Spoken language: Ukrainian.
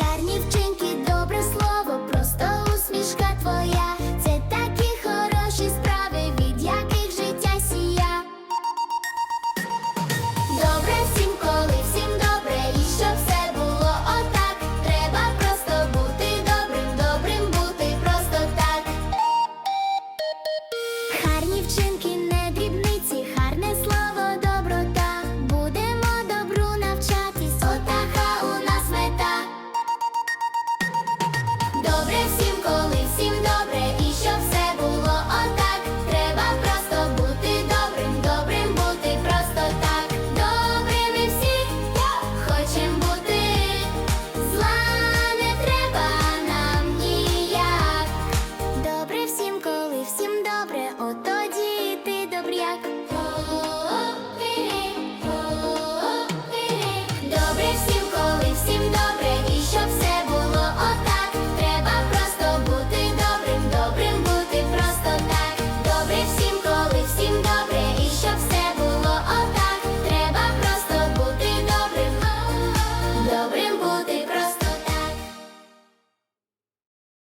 гарні вчинки. habría